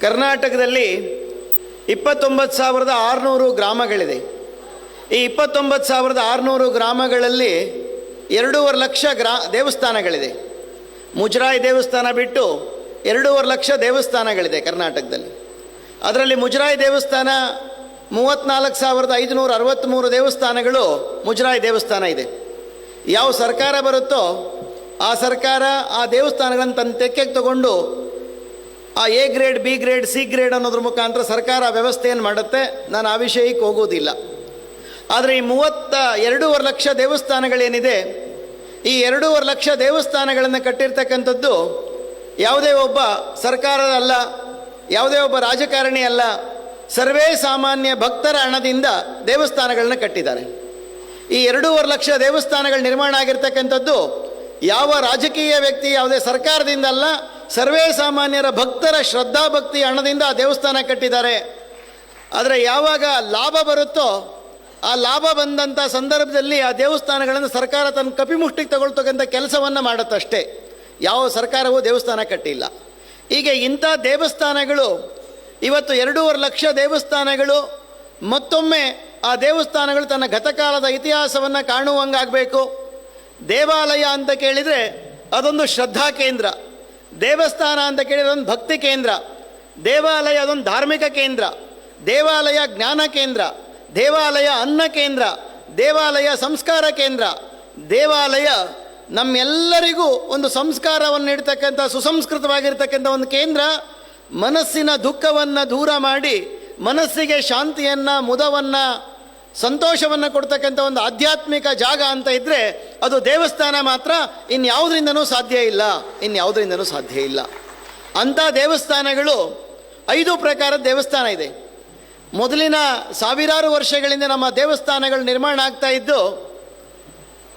ಕರ್ನಾಟಕದಲ್ಲಿ ಇಪ್ಪತ್ತೊಂಬತ್ತು ಸಾವಿರದ ಆರುನೂರು ಗ್ರಾಮಗಳಿದೆ. ಈ ಇಪ್ಪತ್ತೊಂಬತ್ತು ಸಾವಿರದ ಆರುನೂರು ಗ್ರಾಮಗಳಲ್ಲಿ ಎರಡೂವರೆ ಲಕ್ಷ ಗ್ರಾ, ದೇವಸ್ಥಾನಗಳಿದೆ. ಮುಜರಾಯಿ ದೇವಸ್ಥಾನ ಬಿಟ್ಟು ಎರಡೂವರೆ ಲಕ್ಷ ದೇವಸ್ಥಾನಗಳಿದೆ ಕರ್ನಾಟಕದಲ್ಲಿ. ಅದರಲ್ಲಿ ಮುಜರಾಯಿ ದೇವಸ್ಥಾನ ಮೂವತ್ತ್ನಾಲ್ಕು ಸಾವಿರದ ಐದುನೂರ ಅರವತ್ತ್ಮೂರು ದೇವಸ್ಥಾನಗಳು ಮುಜರಾಯಿ ದೇವಸ್ಥಾನ ಇದೆ. ಯಾವ ಸರ್ಕಾರ ಬರುತ್ತೋ ಆ ಸರ್ಕಾರ ಆ ದೇವಸ್ಥಾನಗಳನ್ನು ತನ್ನ ತೆಕ್ಕೆಗೆ ತಗೊಂಡು ಆ A grade, B grade, C grade ಅನ್ನೋದ್ರ ಮುಖಾಂತರ ಸರ್ಕಾರ ವ್ಯವಸ್ಥೆಯನ್ನು ಮಾಡುತ್ತೆ. ನಾನು ಆ ವಿಷಯಕ್ಕೆ ಹೋಗೋದಿಲ್ಲ. ಆದರೆ ಈ ಮೂವತ್ತ ಎರಡೂವರೆ ಲಕ್ಷ ದೇವಸ್ಥಾನಗಳೇನಿದೆ, ಈ ಎರಡೂವರೆ ಲಕ್ಷ ದೇವಸ್ಥಾನಗಳನ್ನು ಕಟ್ಟಿರ್ತಕ್ಕಂಥದ್ದು ಯಾವುದೇ ಒಬ್ಬ ಸರ್ಕಾರ ಅಲ್ಲ ಯಾವುದೇ ಒಬ್ಬ ರಾಜಕಾರಣಿ ಅಲ್ಲ, ಸರ್ವೇ ಸಾಮಾನ್ಯ ಭಕ್ತರ ಹಣದಿಂದ ದೇವಸ್ಥಾನಗಳನ್ನ ಕಟ್ಟಿದ್ದಾರೆ. ಈ ಎರಡೂವರೆ ಲಕ್ಷ ದೇವಸ್ಥಾನಗಳು ನಿರ್ಮಾಣ ಆಗಿರ್ತಕ್ಕಂಥದ್ದು ಯಾವ ರಾಜಕೀಯ ವ್ಯಕ್ತಿ, ಯಾವುದೇ ಸರ್ಕಾರದಿಂದ ಅಲ್ಲ ಸರ್ವೇ ಸಾಮಾನ್ಯರ ಭಕ್ತರ ಶ್ರದ್ಧಾಭಕ್ತಿ ಹಣದಿಂದ ಆ ದೇವಸ್ಥಾನ ಕಟ್ಟಿದ್ದಾರೆ. ಆದರೆ ಯಾವಾಗ ಲಾಭ ಬರುತ್ತೋ ಆ ಲಾಭ ಬಂದಂಥ ಸಂದರ್ಭದಲ್ಲಿ ಆ ದೇವಸ್ಥಾನಗಳನ್ನು ಸರ್ಕಾರ ತನ್ನ ಕಪಿಮುಷ್ಟಿಗೆ ತಗೊಳ್ತಕ್ಕಂಥ ಕೆಲಸವನ್ನು ಮಾಡುತ್ತಷ್ಟೇ. ಯಾವ ಸರ್ಕಾರವೂ ದೇವಸ್ಥಾನ ಕಟ್ಟಿಲ್ಲ. ಹೀಗೆ ಇಂಥ ದೇವಸ್ಥಾನಗಳು, ಇವತ್ತು ಎರಡೂವರೆ ಲಕ್ಷ ದೇವಸ್ಥಾನಗಳು, ಮತ್ತೊಮ್ಮೆ ಆ ದೇವಸ್ಥಾನಗಳು ತನ್ನ ಗತಕಾಲದ ಇತಿಹಾಸವನ್ನು ಕಾಣುವಂಗಾಗಬೇಕು. ದೇವಾಲಯ ಅಂತ ಕೇಳಿದರೆ ಅದೊಂದು ಶ್ರದ್ಧಾ ಕೇಂದ್ರ. ದೇವಸ್ಥಾನ ಅಂತ ಕೇಳಿದ್ರೆ ಒಂದು ಭಕ್ತಿ ಕೇಂದ್ರ. ದೇವಾಲಯ ಅದೊಂದು ಧಾರ್ಮಿಕ ಕೇಂದ್ರ. ದೇವಾಲಯ ಜ್ಞಾನ ಕೇಂದ್ರ. ದೇವಾಲಯ ಅನ್ನ ಕೇಂದ್ರ. ದೇವಾಲಯ ಸಂಸ್ಕಾರ ಕೇಂದ್ರ. ದೇವಾಲಯ ನಮ್ಮೆಲ್ಲರಿಗೂ ಒಂದು ಸಂಸ್ಕಾರವನ್ನು ನೀಡ್ತಕ್ಕಂಥ, ಸುಸಂಸ್ಕೃತವಾಗಿರ್ತಕ್ಕಂಥ ಒಂದು ಕೇಂದ್ರ. ಮನಸ್ಸಿನ ದುಃಖವನ್ನು ದೂರ ಮಾಡಿ, ಮನಸ್ಸಿಗೆ ಶಾಂತಿಯನ್ನು, ಮುದವನ್ನು ಸಂತೋಷವನ್ನು ಕೊಡ್ತಕ್ಕಂಥ ಒಂದು ಆಧ್ಯಾತ್ಮಿಕ ಜಾಗ ಅಂತ ಇದ್ದರೆ ಅದು ದೇವಸ್ಥಾನ ಮಾತ್ರ ಇನ್ಯಾವುದರಿಂದನೂ ಸಾಧ್ಯ ಇಲ್ಲ, ಇನ್ಯಾವುದರಿಂದನೂ ಸಾಧ್ಯ ಇಲ್ಲ. ಅಂಥ ದೇವಸ್ಥಾನಗಳು ಐದು ಪ್ರಕಾರದ ದೇವಸ್ಥಾನ ಇದೆ. ಮೊದಲಿನ ಸಾವಿರಾರು ವರ್ಷಗಳಿಂದ ನಮ್ಮ ದೇವಸ್ಥಾನಗಳು ನಿರ್ಮಾಣ ಆಗ್ತಾ ಇದ್ದು,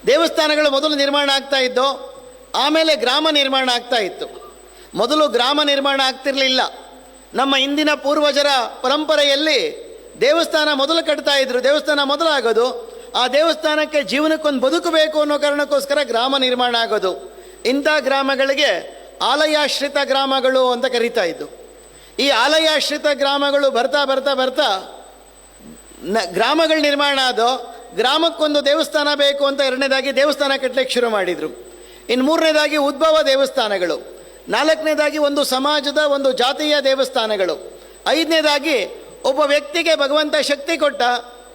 ದೇವಸ್ಥಾನಗಳು ಮೊದಲು ನಿರ್ಮಾಣ ಆಗ್ತಾ ಇದ್ದು, ಆಮೇಲೆ ಗ್ರಾಮ ನಿರ್ಮಾಣ ಆಗ್ತಾ ಇತ್ತು. ಮೊದಲು ಗ್ರಾಮ ನಿರ್ಮಾಣ ಆಗ್ತಿರಲಿಲ್ಲ. ನಮ್ಮ ಇಂದಿನ ಪೂರ್ವಜರ ಪರಂಪರೆಯಲ್ಲಿ ದೇವಸ್ಥಾನ ಮೊದಲು ಕಟ್ತಾ ಇದ್ರು, ದೇವಸ್ಥಾನ ಮೊದಲಾಗೋದು, ಆ ದೇವಸ್ಥಾನಕ್ಕೆ ಜೀವನಕ್ಕೊಂದು ಬದುಕಬೇಕು ಅನ್ನೋ ಕಾರಣಕ್ಕೋಸ್ಕರ ಗ್ರಾಮ ನಿರ್ಮಾಣ ಆಗೋದು. ಇಂಥ ಗ್ರಾಮಗಳಿಗೆ ಆಲಯಾಶ್ರಿತ ಗ್ರಾಮಗಳು ಅಂತ ಕರೀತಾ ಇದ್ದು. ಈ ಆಲಯಾಶ್ರಿತ ಗ್ರಾಮಗಳು ಬರ್ತಾ ಬರ್ತಾ ಬರ್ತಾ ನ ಗ್ರಾಮಗಳ ನಿರ್ಮಾಣ ಆದೋ, ಗ್ರಾಮಕ್ಕೊಂದು ದೇವಸ್ಥಾನ ಬೇಕು ಅಂತ ಎರಡನೇದಾಗಿ ದೇವಸ್ಥಾನ ಕಟ್ಟಲಿಕ್ಕೆ ಶುರು ಮಾಡಿದರು. ಇನ್ನು ಮೂರನೇದಾಗಿ ಉದ್ಭವ ದೇವಸ್ಥಾನಗಳು. ನಾಲ್ಕನೇದಾಗಿ ಒಂದು ಸಮಾಜದ ಒಂದು ಜಾತಿಯ ದೇವಸ್ಥಾನಗಳು. ಐದನೇದಾಗಿ ಒಬ್ಬ ವ್ಯಕ್ತಿಗೆ ಭಗವಂತ ಶಕ್ತಿ ಕೊಟ್ಟ,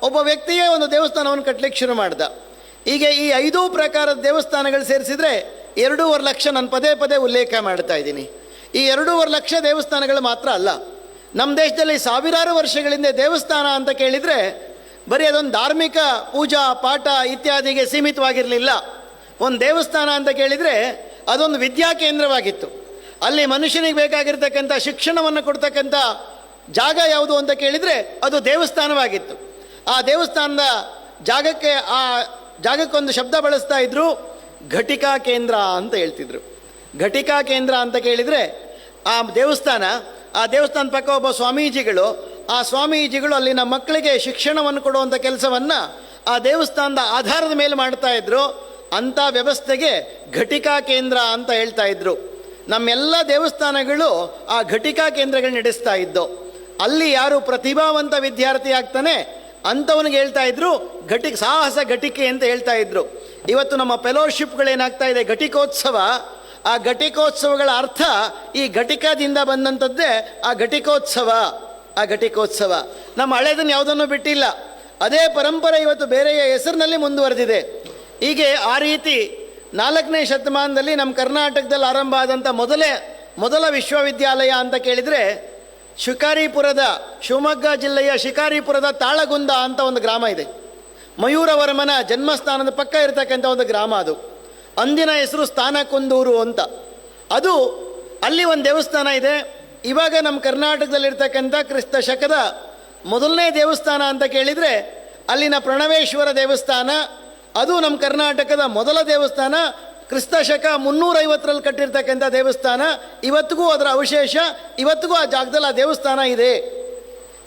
ಒಬ್ಬ ವ್ಯಕ್ತಿಯೇ ಒಂದು ದೇವಸ್ಥಾನವನ್ನು ಕಟ್ಟಲಿಕ್ಕೆ ಶುರು ಮಾಡ್ದ. ಹೀಗೆ ಈ ಐದೂ ಪ್ರಕಾರದ ದೇವಸ್ಥಾನಗಳು ಸೇರಿಸಿದರೆ ಎರಡೂವರೆ ಲಕ್ಷ ನಾನು ಪದೇ ಪದೇ ಉಲ್ಲೇಖ ಮಾಡ್ತಾ ಇದ್ದೀನಿ. ಈ ಎರಡೂವರೆ ಲಕ್ಷ ದೇವಸ್ಥಾನಗಳು ಮಾತ್ರ ಅಲ್ಲ. ನಮ್ಮ ದೇಶದಲ್ಲಿ ಸಾವಿರಾರು ವರ್ಷಗಳಿಂದ ದೇವಸ್ಥಾನ ಅಂತ ಕೇಳಿದರೆ ಬರೀ ಅದೊಂದು ಧಾರ್ಮಿಕ ಪೂಜಾ, ಪಾಠ ಇತ್ಯಾದಿಗೆ ಸೀಮಿತವಾಗಿರಲಿಲ್ಲ. ಒಂದು ದೇವಸ್ಥಾನ ಅಂತ ಕೇಳಿದರೆ ಅದೊಂದು ವಿದ್ಯಾ ಕೇಂದ್ರವಾಗಿತ್ತು. ಅಲ್ಲಿ ಮನುಷ್ಯನಿಗೆ ಬೇಕಾಗಿರ್ತಕ್ಕಂಥ ಶಿಕ್ಷಣವನ್ನು ಕೊಡ್ತಕ್ಕಂಥ ಜಾಗ ಯಾವುದು ಅಂತ ಕೇಳಿದರೆ ಅದು ದೇವಸ್ಥಾನವಾಗಿತ್ತು. ಆ ದೇವಸ್ಥಾನದ ಜಾಗಕ್ಕೆ ಆ ಜಾಗಕ್ಕೊಂದು ಶಬ್ದ ಬಳಸ್ತಾ ಇದ್ರು ಘಟಿಕಾ ಕೇಂದ್ರ ಅಂತ ಹೇಳ್ತಿದ್ರು. ಘಟಿಕಾ ಕೇಂದ್ರ ಅಂತ ಕೇಳಿದರೆ ಆ ದೇವಸ್ಥಾನ ಆ ದೇವಸ್ಥಾನ ಪಕ್ಕ ಒಬ್ಬ ಸ್ವಾಮೀಜಿಗಳು, ಆ ಸ್ವಾಮೀಜಿಗಳು ಅಲ್ಲಿನ ಮಕ್ಕಳಿಗೆ ಶಿಕ್ಷಣವನ್ನು ಕೊಡುವಂಥ ಕೆಲಸವನ್ನು ಆ ದೇವಸ್ಥಾನದ ಆಧಾರದ ಮೇಲೆ ಮಾಡ್ತಾ ಇದ್ರು. ಅಂಥ ವ್ಯವಸ್ಥೆಗೆ ಘಟಿಕಾ ಕೇಂದ್ರ ಅಂತ ಹೇಳ್ತಾ ಇದ್ರು. ನಮ್ಮೆಲ್ಲ ದೇವಸ್ಥಾನಗಳು ಆ ಘಟಿಕಾ ಕೇಂದ್ರಗಳು ನಡೆಸ್ತಾ ಇದ್ದು ಅಲ್ಲಿ ಯಾರು ಪ್ರತಿಭಾವಂತ ವಿದ್ಯಾರ್ಥಿ ಆಗ್ತಾನೆ, ಅಂಥವನಿಗೆ ಹೇಳ್ತಾ ಇದ್ರು, ಘಟಿ, ಸಾಹಸ ಘಟಿಕೆ ಅಂತ ಹೇಳ್ತಾ ಇದ್ರು. ಇವತ್ತು ನಮ್ಮ ಫೆಲೋಶಿಪ್ಗಳೇನಾಗ್ತಾ ಇದೆ, ಘಟಿಕೋತ್ಸವ, ಆ ಘಟಿಕೋತ್ಸವಗಳ ಅರ್ಥ ಈ ಘಟಿಕದಿಂದ ಬಂದಂಥದ್ದೇ, ಆ ಘಟಿಕೋತ್ಸವ ಆ ಘಟಿಕೋತ್ಸವ. ನಮ್ಮ ಹಳೆದನ್ನು ಯಾವುದನ್ನು ಬಿಟ್ಟಿಲ್ಲ. ಅದೇ ಪರಂಪರೆ ಇವತ್ತು ಬೇರೆಯ ಹೆಸರಿನಲ್ಲಿ ಮುಂದುವರೆದಿದೆ. ಹೀಗೆ ಆ ರೀತಿ ನಾಲ್ಕನೇ ಶತಮಾನದಲ್ಲಿ ನಮ್ಮ ಕರ್ನಾಟಕದಲ್ಲಿ ಆರಂಭ ಆದಂಥ ಮೊದಲೇ, ಮೊದಲ ವಿಶ್ವವಿದ್ಯಾಲಯ ಅಂತ ಕೇಳಿದರೆ ಶಿಕಾರಿಪುರದ ಶಿವಮೊಗ್ಗ ಜಿಲ್ಲೆಯ ಶಿಕಾರಿಪುರದ ತಾಳಗುಂದ ಅಂತ ಒಂದು ಗ್ರಾಮ ಇದೆ. ಮಯೂರವರ್ಮನ ಜನ್ಮಸ್ಥಾನದ ಪಕ್ಕ ಇರತಕ್ಕಂಥ ಒಂದು ಗ್ರಾಮ ಅದು. ಅಂದಿನ ಹೆಸರು ಸ್ಥಾನಕುಂದೂರು ಅಂತ. ಅದು ಅಲ್ಲಿ ಒಂದು ದೇವಸ್ಥಾನ ಇದೆ. ಇವಾಗ ನಮ್ಮ ಕರ್ನಾಟಕದಲ್ಲಿರ್ತಕ್ಕಂಥ ಕ್ರಿಸ್ತ ಶಕದ ಮೊದಲನೇ ದೇವಸ್ಥಾನ ಅಂತ ಕೇಳಿದರೆ ಅಲ್ಲಿನ ಪ್ರಣವೇಶ್ವರ ದೇವಸ್ಥಾನ, ಅದು ನಮ್ಮ ಕರ್ನಾಟಕದ ಮೊದಲ ದೇವಸ್ಥಾನ ಕ್ರಿಸ್ತ ಶಕ ಮುನ್ನೂರೈವತ್ತರಲ್ಲಿ ಕಟ್ಟಿರ್ತಕ್ಕಂಥ ದೇವಸ್ಥಾನ, ಇವತ್ತಿಗೂ ಅದರ ಅವಶೇಷ, ಇವತ್ತಿಗೂ ಆ ಜಾಗದಲ್ಲಿ ಆ ದೇವಸ್ಥಾನ ಇದೆ.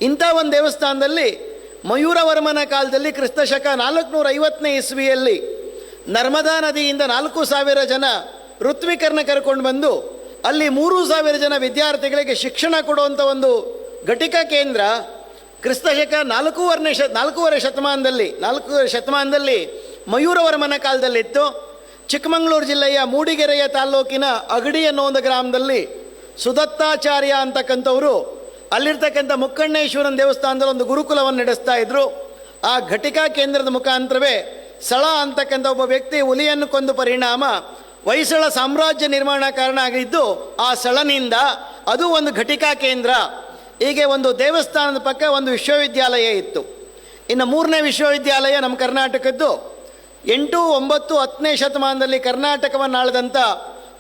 ಇಂಥ ಒಂದು ದೇವಸ್ಥಾನದಲ್ಲಿ ಮಯೂರವರ್ಮನ ಕಾಲದಲ್ಲಿ ಕ್ರಿಸ್ತ ಶಕ ನಾಲ್ಕುನೂರ ಐವತ್ತನೇ ಇಸ್ವಿಯಲ್ಲಿ ನರ್ಮದಾ ನದಿಯಿಂದ ನಾಲ್ಕು ಸಾವಿರ ಜನ ಋತ್ವಿಕರನ್ನ ಕರ್ಕೊಂಡು ಬಂದು ಅಲ್ಲಿ ಮೂರು ಸಾವಿರ ಜನ ವಿದ್ಯಾರ್ಥಿಗಳಿಗೆ ಶಿಕ್ಷಣ ಕೊಡುವಂಥ ಒಂದು ಘಟಿಕಾ ಕೇಂದ್ರ ಕ್ರಿಸ್ತಶಕ ನಾಲ್ಕೂವರೆ ಶ ನಾಲ್ಕೂವರೆ ಶತಮಾನದಲ್ಲಿ ನಾಲ್ಕೂವರೆ ಶತಮಾನದಲ್ಲಿ ಮಯೂರವರ್ಮನ ಕಾಲದಲ್ಲಿತ್ತು. ಚಿಕ್ಕಮಗಳೂರು ಜಿಲ್ಲೆಯ ಮೂಡಿಗೆರೆಯ ತಾಲ್ಲೂಕಿನ ಅಗಡಿ ಅನ್ನೋ ಒಂದು ಗ್ರಾಮದಲ್ಲಿ ಸುದತ್ತಾಚಾರ್ಯ ಅಂತಕ್ಕಂಥವರು, ಅಲ್ಲಿರ್ತಕ್ಕಂಥ ಮುಕ್ಕಣ್ಣೇಶ್ವರನ ದೇವಸ್ಥಾನದಲ್ಲಿ ಒಂದು ಗುರುಕುಲವನ್ನು ನಡೆಸ್ತಾ ಇದ್ರು. ಆ ಘಟಿಕಾ ಕೇಂದ್ರದ ಮುಖಾಂತರವೇ ಸಳ ಅಂತಕ್ಕಂಥ ಒಬ್ಬ ವ್ಯಕ್ತಿ ಹುಲಿಯನ್ನು ಕೊಂದು ಪರಿಣಾಮ ಹೊಯ್ಸಳ ಸಾಮ್ರಾಜ್ಯ ನಿರ್ಮಾಣ ಕಾರಣ ಆಗಿದ್ದು, ಆ ಸಳನಿಂದ ಅದು ಒಂದು ಘಟಿಕಾ ಕೇಂದ್ರ. ಹೀಗೆ ಒಂದು ದೇವಸ್ಥಾನದ ಪಕ್ಕ ಒಂದು ವಿಶ್ವವಿದ್ಯಾಲಯ ಇತ್ತು. ಇನ್ನು ಮೂರನೇ ವಿಶ್ವವಿದ್ಯಾಲಯ ನಮ್ಮ ಕರ್ನಾಟಕದ್ದು. ಎಂಟು ಒಂಬತ್ತು ಹತ್ತನೇ ಶತಮಾನದಲ್ಲಿ ಕರ್ನಾಟಕವನ್ನು ಆಳಿದಂಥ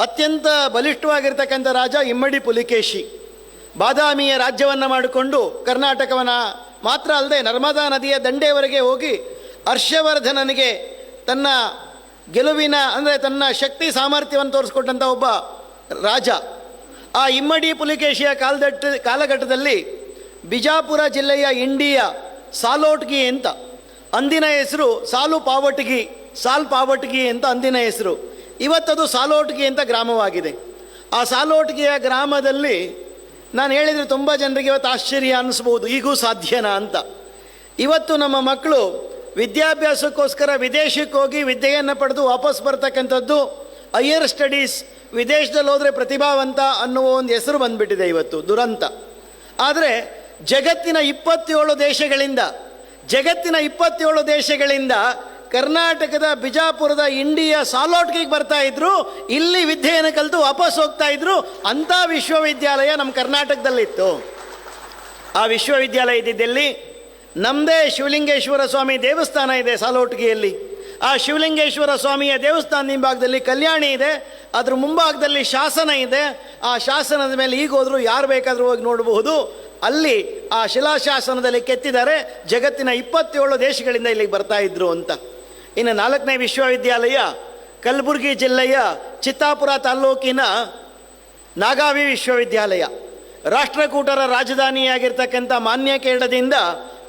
ಅತ್ಯಂತ ಬಲಿಷ್ಠವಾಗಿರ್ತಕ್ಕಂಥ ರಾಜ ಇಮ್ಮಡಿ ಪುಲಿಕೇಶಿ. ಬಾದಾಮಿಯ ರಾಜ್ಯವನ್ನು ಮಾಡಿಕೊಂಡು ಕರ್ನಾಟಕವನ್ನು ಮಾತ್ರ ಅಲ್ಲದೆ ನರ್ಮದಾ ನದಿಯ ದಂಡೆಯವರೆಗೆ ಹೋಗಿ ಹರ್ಷವರ್ಧನನಿಗೆ ತನ್ನ ಗೆಲುವಿನ, ಅಂದರೆ ತನ್ನ ಶಕ್ತಿ ಸಾಮರ್ಥ್ಯವನ್ನು ತೋರಿಸ್ಕೊಟ್ಟಂಥ ಒಬ್ಬ ರಾಜ. ಆ ಇಮ್ಮಡಿ ಪುಲಿಕೇಶಿಯ ಕಾಲದಟ್ಟ, ಕಾಲಘಟ್ಟದಲ್ಲಿ ಬಿಜಾಪುರ ಜಿಲ್ಲೆಯ ಇಂಡಿಯ ಸಾಲೋಟ್ಗಿ ಅಂತ ಅಂದಿನ ಹೆಸರು ಸಾಲು ಪಾವಟಗಿ, ಸಾಲ್ ಪಾವಟಗಿ ಅಂತ ಅಂದಿನ ಹೆಸರು. ಇವತ್ತದು ಸಾಲೋಟಗಿ ಅಂತ ಗ್ರಾಮವಾಗಿದೆ. ಆ ಸಾಲೋಟಗಿಯ ಗ್ರಾಮದಲ್ಲಿ ನಾನು ಹೇಳಿದರೆ ತುಂಬ ಜನರಿಗೆ ಇವತ್ತು ಆಶ್ಚರ್ಯ ಅನ್ನಿಸ್ಬೋದು ಈಗೂ ಸಾಧ್ಯನಾ ಅಂತ. ಇವತ್ತು ನಮ್ಮ ಮಕ್ಕಳು ವಿದ್ಯಾಭ್ಯಾಸಕ್ಕೋಸ್ಕರ ವಿದೇಶಕ್ಕೆ ಹೋಗಿ ವಿದ್ಯೆಯನ್ನು ಪಡೆದು ವಾಪಸ್ ಬರ್ತಕ್ಕಂಥದ್ದು ಹೈಯರ್ ಸ್ಟಡೀಸ್ ವಿದೇಶದಲ್ಲಿ ಹೋದರೆ ಪ್ರತಿಭಾವಂತ ಅನ್ನುವ ಒಂದು ಹೆಸರು ಬಂದ್ಬಿಟ್ಟಿದೆ ಇವತ್ತು, ದುರಂತ. ಆದರೆ ಜಗತ್ತಿನ ಇಪ್ಪತ್ತೇಳು ದೇಶಗಳಿಂದ ಜಗತ್ತಿನ ಇಪ್ಪತ್ತೇಳು ದೇಶಗಳಿಂದ ಕರ್ನಾಟಕದ ಬಿಜಾಪುರದ ಇಂಡಿಯಾ ಸಾಲೋಟ್ಗಿಗೆ ಬರ್ತಾ ಇದ್ರು. ಇಲ್ಲಿ ವಿದ್ಯೆಯನ್ನು ಕಲಿತು ವಾಪಸ್ ಹೋಗ್ತಾ ಇದ್ರು. ಅಂಥ ವಿಶ್ವವಿದ್ಯಾಲಯ ನಮ್ಮ ಕರ್ನಾಟಕದಲ್ಲಿತ್ತು. ಆ ವಿಶ್ವವಿದ್ಯಾಲಯ ಇದ್ದಿದ್ದಲ್ಲಿ ನಮ್ಮದೇ ಶಿವಲಿಂಗೇಶ್ವರ ಸ್ವಾಮಿ ದೇವಸ್ಥಾನ ಇದೆ ಸಾಲೋಟ್ಗಿಯಲ್ಲಿ. ಆ ಶಿವಲಿಂಗೇಶ್ವರ ಸ್ವಾಮಿಯ ದೇವಸ್ಥಾನದ ಹಿಂಭಾಗದಲ್ಲಿ ಕಲ್ಯಾಣಿ ಇದೆ. ಅದ್ರ ಮುಂಭಾಗದಲ್ಲಿ ಶಾಸನ ಇದೆ. ಆ ಶಾಸನದ ಮೇಲೆ ಈಗ ಹೋದ್ರು ಯಾರು ಬೇಕಾದರೂ ಹೋಗಿ ನೋಡಬಹುದು. ಅಲ್ಲಿ ಆ ಶಿಲಾಶಾಸನದಲ್ಲಿ ಕೆತ್ತಿದ್ದಾರೆ. ಜಗತ್ತಿನ ಇಪ್ಪತ್ತೇಳು ದೇಶಗಳಿಂದ ಇಲ್ಲಿಗೆ ಬರ್ತಾ ಇದ್ರು ಅಂತ. ಇನ್ನು ನಾಲ್ಕನೇ ವಿಶ್ವವಿದ್ಯಾಲಯ, ಕಲಬುರಗಿ ಜಿಲ್ಲೆಯ ಚಿತ್ತಾಪುರ ತಾಲ್ಲೂಕಿನ ನಾಗಾವಿ ವಿಶ್ವವಿದ್ಯಾಲಯ. ರಾಷ್ಟ್ರಕೂಟರ ರಾಜಧಾನಿಯಾಗಿರ್ತಕ್ಕಂಥ ಮಾನ್ಯ ಕೇಡದಿಂದ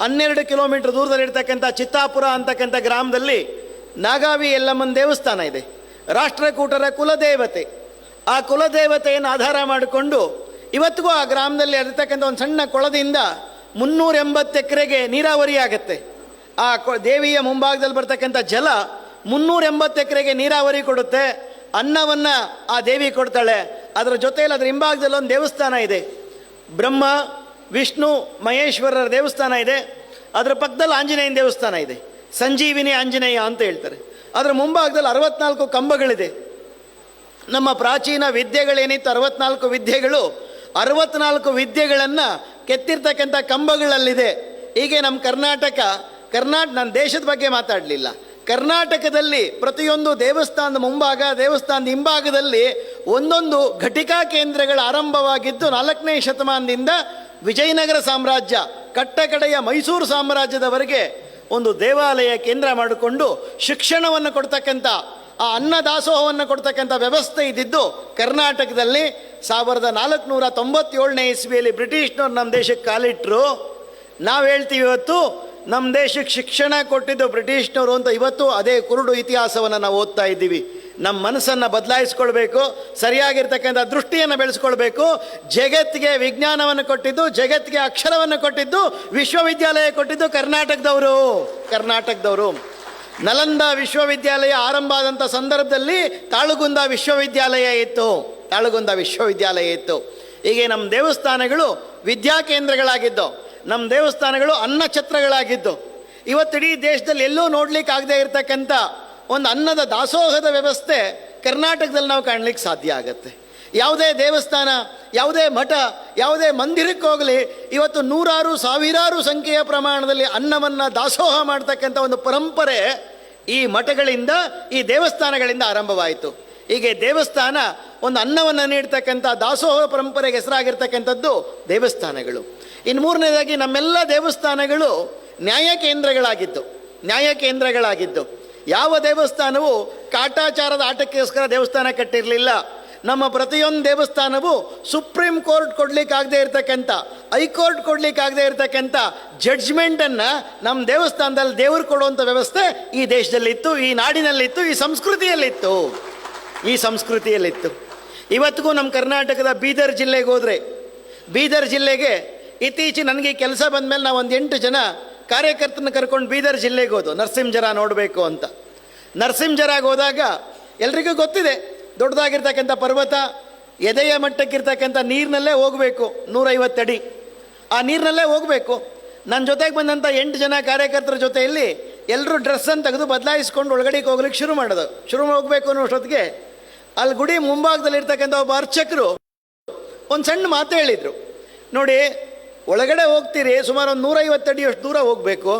ಹನ್ನೆರಡು ಕಿಲೋಮೀಟರ್ ದೂರದಲ್ಲಿರ್ತಕ್ಕಂಥ ಚಿತ್ತಾಪುರ ಅಂತಕ್ಕಂಥ ಗ್ರಾಮದಲ್ಲಿ ನಾಗಾವಿ ಯಲ್ಲಮ್ಮನ ದೇವಸ್ಥಾನ ಇದೆ. ರಾಷ್ಟ್ರಕೂಟರ ಕುಲದೇವತೆ. ಆ ಕುಲದೇವತೆಯನ್ನು ಆಧಾರ ಮಾಡಿಕೊಂಡು ಇವತ್ತಿಗೂ ಆ ಗ್ರಾಮದಲ್ಲಿ ಇರತಕ್ಕಂಥ ಒಂದು ಸಣ್ಣ ಕೊಳದಿಂದ ಮುನ್ನೂರ ಎಂಬತ್ತು ಎಕರೆಗೆ ನೀರಾವರಿ ಆಗತ್ತೆ. ಆ ದೇವಿಯ ಮುಂಭಾಗದಲ್ಲಿ ಬರ್ತಕ್ಕಂಥ ಜಲ ಮುನ್ನೂರ ಎಂಬತ್ತು ಎಕರೆಗೆ ನೀರಾವರಿ ಕೊಡುತ್ತೆ. ಅನ್ನವನ್ನು ಆ ದೇವಿ ಕೊಡ್ತಾಳೆ. ಅದರ ಜೊತೆಯಲ್ಲಿ ಅದರ ಹಿಂಭಾಗದಲ್ಲಿ ಒಂದು ದೇವಸ್ಥಾನ ಇದೆ. ಬ್ರಹ್ಮ, ವಿಷ್ಣು, ಮಹೇಶ್ವರರ ದೇವಸ್ಥಾನ ಇದೆ. ಅದರ ಪಕ್ಕದಲ್ಲಿ ಆಂಜನೇಯನ ದೇವಸ್ಥಾನ ಇದೆ. ಸಂಜೀವಿನಿ ಆಂಜನೇಯ ಅಂತ ಹೇಳ್ತಾರೆ. ಅದರ ಮುಂಭಾಗದಲ್ಲಿ ಅರವತ್ನಾಲ್ಕು ಕಂಬಗಳಿದೆ. ನಮ್ಮ ಪ್ರಾಚೀನ ವಿದ್ಯೆಗಳೇನಿತ್ತು, ಅರವತ್ನಾಲ್ಕು ವಿದ್ಯೆಗಳು, ಅರವತ್ನಾಲ್ಕು ವಿದ್ಯೆಗಳನ್ನು ಕೆತ್ತಿರ್ತಕ್ಕಂಥ ಕಂಬಗಳಲ್ಲಿದೆ. ಹೀಗೆ ನಮ್ಮ ಕರ್ನಾಟಕ ಕರ್ನಾಟಕ ನನ್ನ ದೇಶದ ಬಗ್ಗೆ ಮಾತಾಡಲಿಲ್ಲ. ಕರ್ನಾಟಕದಲ್ಲಿ ಪ್ರತಿಯೊಂದು ದೇವಸ್ಥಾನದ ಮುಂಭಾಗ, ದೇವಸ್ಥಾನದ ಹಿಂಭಾಗದಲ್ಲಿ ಒಂದೊಂದು ಘಟಿಕಾ ಕೇಂದ್ರಗಳ ಆರಂಭವಾಗಿದ್ದು ನಾಲ್ಕನೇ ಶತಮಾನದಿಂದ ವಿಜಯನಗರ ಸಾಮ್ರಾಜ್ಯ, ಕಟ್ಟಕಡೆಯ ಮೈಸೂರು ಸಾಮ್ರಾಜ್ಯದವರೆಗೆ ಒಂದು ದೇವಾಲಯ ಕೇಂದ್ರ ಮಾಡಿಕೊಂಡು ಶಿಕ್ಷಣವನ್ನು ಕೊಡ್ತಕ್ಕಂಥ, ಆ ಅನ್ನದಾಸೋಹವನ್ನು ಕೊಡ್ತಕ್ಕಂಥ ವ್ಯವಸ್ಥೆ ಇದ್ದಿದ್ದು ಕರ್ನಾಟಕದಲ್ಲಿ ಸಾವಿರದ ನಾಲ್ಕುನೂರ ತೊಂಬತ್ತೇಳನೇ ಇಸ್ವಿಯಲ್ಲಿ ಬ್ರಿಟಿಷ್ನವ್ರು ನಮ್ಮ ದೇಶಕ್ಕೆ ಕಾಲಿಟ್ಟರು ನಾವು ಹೇಳ್ತೀವಿ ಇವತ್ತು, ನಮ್ಮ ದೇಶಕ್ಕೆ ಶಿಕ್ಷಣ ಕೊಟ್ಟಿದ್ದು ಬ್ರಿಟಿಷ್ನವರು ಅಂತ ಇವತ್ತು ಅದೇ ಕುರುಡು ಇತಿಹಾಸವನ್ನು ನಾವು ಓದ್ತಾ ಇದ್ದೀವಿ. ನಮ್ಮ ಮನಸ್ಸನ್ನು ಬದಲಾಯಿಸ್ಕೊಳ್ಬೇಕು, ಸರಿಯಾಗಿರ್ತಕ್ಕಂಥ ದೃಷ್ಟಿಯನ್ನು ಬೆಳೆಸ್ಕೊಳ್ಬೇಕು. ಜಗತ್ತಿಗೆ ವಿಜ್ಞಾನವನ್ನು ಕೊಟ್ಟಿದ್ದು, ಜಗತ್ತಿಗೆ ಅಕ್ಷರವನ್ನು ಕೊಟ್ಟಿದ್ದು, ವಿಶ್ವವಿದ್ಯಾಲಯ ಕೊಟ್ಟಿದ್ದು ಕರ್ನಾಟಕದವರು. ಕರ್ನಾಟಕದವರು. ನಲಂದ ವಿಶ್ವವಿದ್ಯಾಲಯ ಆರಂಭ ಆದಂಥ ಸಂದರ್ಭದಲ್ಲಿ ತಾಳುಗುಂದ ವಿಶ್ವವಿದ್ಯಾಲಯ ಇತ್ತು. ತಾಳುಗುಂದ ವಿಶ್ವವಿದ್ಯಾಲಯ ಇತ್ತು. ಹೀಗೆ ನಮ್ಮ ದೇವಸ್ಥಾನಗಳು ವಿದ್ಯಾಕೇಂದ್ರಗಳಾಗಿದ್ದು ನಮ್ಮ ದೇವಸ್ಥಾನಗಳು ಅನ್ನ ಛತ್ರಗಳಾಗಿದ್ದು ಇವತ್ತಿಡೀ ದೇಶದಲ್ಲಿ ಎಲ್ಲೂ ನೋಡ್ಲಿಕ್ಕೆ ಆಗದೆ ಇರತಕ್ಕಂಥ ಒಂದು ಅನ್ನದ ದಾಸೋಹದ ವ್ಯವಸ್ಥೆ ಕರ್ನಾಟಕದಲ್ಲಿ ನಾವು ಕಾಣಲಿಕ್ಕೆ ಸಾಧ್ಯ ಆಗತ್ತೆ. ಯಾವುದೇ ದೇವಸ್ಥಾನ, ಯಾವುದೇ ಮಠ, ಯಾವುದೇ ಮಂದಿರಕ್ಕೆ ಹೋಗಲಿ, ಇವತ್ತು ನೂರಾರು, ಸಾವಿರಾರು ಸಂಖ್ಯೆಯ ಪ್ರಮಾಣದಲ್ಲಿ ಅನ್ನವನ್ನು ದಾಸೋಹ ಮಾಡ್ತಕ್ಕಂಥ ಒಂದು ಪರಂಪರೆ ಈ ಮಠಗಳಿಂದ, ಈ ದೇವಸ್ಥಾನಗಳಿಂದ ಆರಂಭವಾಯಿತು. ಹೀಗೆ ದೇವಸ್ಥಾನ ಒಂದು ಅನ್ನವನ್ನು ನೀಡ್ತಕ್ಕಂಥ ದಾಸೋಹ ಪರಂಪರೆಗೆ ಹೆಸರಾಗಿರ್ತಕ್ಕಂಥದ್ದು ದೇವಸ್ಥಾನಗಳು. ಇನ್ನು ಮೂರನೇದಾಗಿ ನಮ್ಮೆಲ್ಲ ದೇವಸ್ಥಾನಗಳು ನ್ಯಾಯ ಕೇಂದ್ರಗಳಾಗಿದ್ದು ನ್ಯಾಯ ಕೇಂದ್ರಗಳಾಗಿದ್ದು. ಯಾವ ದೇವಸ್ಥಾನವು ಕಾಟಾಚಾರದ ಆಟಕ್ಕೋಸ್ಕರ ದೇವಸ್ಥಾನ ಕಟ್ಟಿರಲಿಲ್ಲ. ನಮ್ಮ ಪ್ರತಿಯೊಂದು ದೇವಸ್ಥಾನವು ಸುಪ್ರೀಂ ಕೋರ್ಟ್ ಕೊಡ್ಲಿಕ್ಕಾಗದೇ ಇರತಕ್ಕಂಥ ಹೈಕೋರ್ಟ್ ಕೊಡ್ಲಿಕ್ಕಾಗದೇ ಇರತಕ್ಕಂಥ ಜಡ್ಜ್ಮೆಂಟನ್ನು ನಮ್ಮ ದೇವಸ್ಥಾನದಲ್ಲಿ ದೇವರು ಕೊಡುವಂಥ ವ್ಯವಸ್ಥೆ ಈ ದೇಶದಲ್ಲಿತ್ತು, ಈ ನಾಡಿನಲ್ಲಿತ್ತು, ಈ ಸಂಸ್ಕೃತಿಯಲ್ಲಿತ್ತು. ಈ ಸಂಸ್ಕೃತಿಯಲ್ಲಿತ್ತು. ಇವತ್ತಿಗೂ ನಮ್ಮ ಕರ್ನಾಟಕದ ಬೀದರ್ ಜಿಲ್ಲೆಗೆ ಹೋದರೆ, ಬೀದರ್ ಜಿಲ್ಲೆಗೆ ಇತ್ತೀಚೆಗೆ ನನಗೆ ಕೆಲಸ ಬಂದಮೇಲೆ ನಾವು ಒಂದು ಎಂಟು ಜನ ಕಾರ್ಯಕರ್ತನ ಕರ್ಕೊಂಡು ಬೀದರ್ ಜಿಲ್ಲೆಗೆ ಹೋದು ನರಸಿಂಹಜರ ನೋಡಬೇಕು ಅಂತ. ನರಸಿಂಹಜರಾಗ ಹೋದಾಗ ಎಲ್ರಿಗೂ ಗೊತ್ತಿದೆ, ದೊಡ್ಡದಾಗಿರ್ತಕ್ಕಂಥ ಪರ್ವತ, ಎದೆಯ ಮಟ್ಟಕ್ಕಿರ್ತಕ್ಕಂಥ ನೀರಿನಲ್ಲೇ ಹೋಗಬೇಕು ನೂರೈವತ್ತಡಿ ಆ ನೀರಿನಲ್ಲೇ ಹೋಗಬೇಕು. ನನ್ನ ಜೊತೆಗೆ ಬಂದಂಥ ಎಂಟು ಜನ ಕಾರ್ಯಕರ್ತರ ಜೊತೆಯಲ್ಲಿ ಎಲ್ಲರೂ ಡ್ರೆಸ್ಸನ್ನು ತೆಗೆದು ಬದಲಾಯಿಸ್ಕೊಂಡು ಒಳಗಡೆಗೆ ಹೋಗ್ಲಿಕ್ಕೆ ಶುರು ಮಾಡೋದು ಶುರು ಹೋಗಬೇಕು ಅನ್ನೋ ಅಷ್ಟೊತ್ತಿಗೆ ಅಲ್ಲಿ ಗುಡಿ ಮುಂಭಾಗದಲ್ಲಿರ್ತಕ್ಕಂಥ ಒಬ್ಬ ಅರ್ಚಕರು ಒಂದು ಸಣ್ಣ ಮಾತು ಹೇಳಿದರು. ನೋಡಿ ಒಳಗಡೆ ಹೋಗ್ತೀರಿ, ಸುಮಾರು ಒಂದು ನೂರೈವತ್ತು ಅಡಿಯಷ್ಟು ದೂರ ಹೋಗಬೇಕು.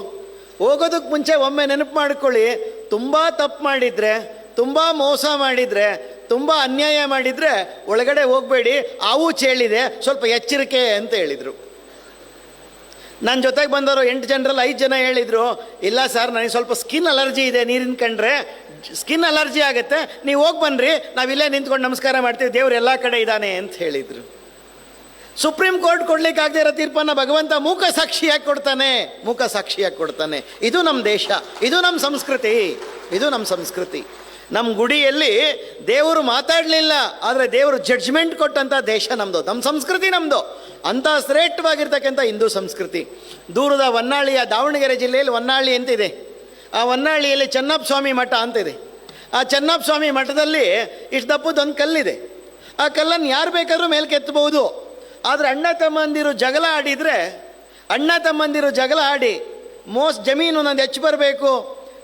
ಹೋಗೋದಕ್ಕೆ ಮುಂಚೆ ಒಮ್ಮೆ ನೆನಪು ಮಾಡ್ಕೊಳ್ಳಿ, ತುಂಬ ತಪ್ಪು ಮಾಡಿದರೆ, ತುಂಬ ಮೋಸ ಮಾಡಿದರೆ, ತುಂಬ ಅನ್ಯಾಯ ಮಾಡಿದರೆ ಒಳಗಡೆ ಹೋಗಬೇಡಿ, ಆವು ಚೇಳಿದೆ, ಸ್ವಲ್ಪ ಎಚ್ಚರಿಕೆ ಅಂತ ಹೇಳಿದರು. ನನ್ನ ಜೊತೆಗೆ ಬಂದವರು ಎಂಟು ಜನರಲ್ಲಿ ಐದು ಜನ ಹೇಳಿದರು, ಇಲ್ಲ ಸರ್, ನನಗೆ ಸ್ವಲ್ಪ ಸ್ಕಿನ್ ಅಲರ್ಜಿ ಇದೆ, ನೀರಿನ ಕಂಡ್ರೆ ಸ್ಕಿನ್ ಅಲರ್ಜಿ ಆಗುತ್ತೆ, ನೀವು ಹೋಗಿ ಬನ್ನಿರಿ ನಾವಿಲ್ಲೇ ನಿಂತ್ಕೊಂಡು ನಮಸ್ಕಾರ ಮಾಡ್ತೀವಿ, ದೇವ್ರು ಎಲ್ಲ ಕಡೆ ಇದ್ದಾನೆ ಅಂತ ಹೇಳಿದರು. ಸುಪ್ರೀಂ ಕೋರ್ಟ್ ಕೊಡ್ಲಿಕ್ಕಾಗದೇ ಇರೋ ತೀರ್ಪನ್ನು ಭಗವಂತ ಮೂಕ ಸಾಕ್ಷಿಯಾಗಿ ಕೊಡ್ತಾನೆ. ಮೂಕ ಸಾಕ್ಷಿಯಾಗಿ ಕೊಡ್ತಾನೆ. ಇದು ನಮ್ಮ ದೇಶ. ಇದು ನಮ್ಮ ಸಂಸ್ಕೃತಿ. ಇದು ನಮ್ಮ ಸಂಸ್ಕೃತಿ. ನಮ್ಮ ಗುಡಿಯಲ್ಲಿ ದೇವರು ಮಾತಾಡಲಿಲ್ಲ, ಆದರೆ ದೇವರು ಜಡ್ಜ್ಮೆಂಟ್ ಕೊಟ್ಟಂಥ ದೇಶ ನಮ್ಮದು ನಮ್ಮ ಸಂಸ್ಕೃತಿ ನಮ್ಮದು ಅಂಥ ಶ್ರೇಷ್ಠವಾಗಿರ್ತಕ್ಕಂಥ ಹಿಂದೂ ಸಂಸ್ಕೃತಿ. ದೂರದ ಹೊನ್ನಾಳಿಯ ದಾವಣಗೆರೆ ಜಿಲ್ಲೆಯಲ್ಲಿ ಹೊನ್ನಾಳಿ ಅಂತಿದೆ ಆ ಹೊನ್ನಾಳಿಯಲ್ಲಿ ಚೆನ್ನಪ್ಪ ಸ್ವಾಮಿ ಮಠ ಅಂತಿದೆ. ಆ ಚೆನ್ನಪ್ಪ ಸ್ವಾಮಿ ಮಠದಲ್ಲಿ ಇಷ್ಟು ದಪ್ಪದೊಂದು ಕಲ್ಲಿದೆ. ಆ ಕಲ್ಲನ್ನು ಯಾರು ಬೇಕಾದರೂ ಮೇಲೆ ಕೆತ್ತಬಹುದು ಆದರೆ ಅಣ್ಣ ತಮ್ಮಂದಿರು ಜಗಳ ಆಡಿದರೆ, ಅಣ್ಣ ತಮ್ಮಂದಿರು ಜಗಳ ಆಡಿ, ಮೋಸ್ ಜಮೀನು ನಂದು ಹೆಚ್ಚು ಬರಬೇಕು,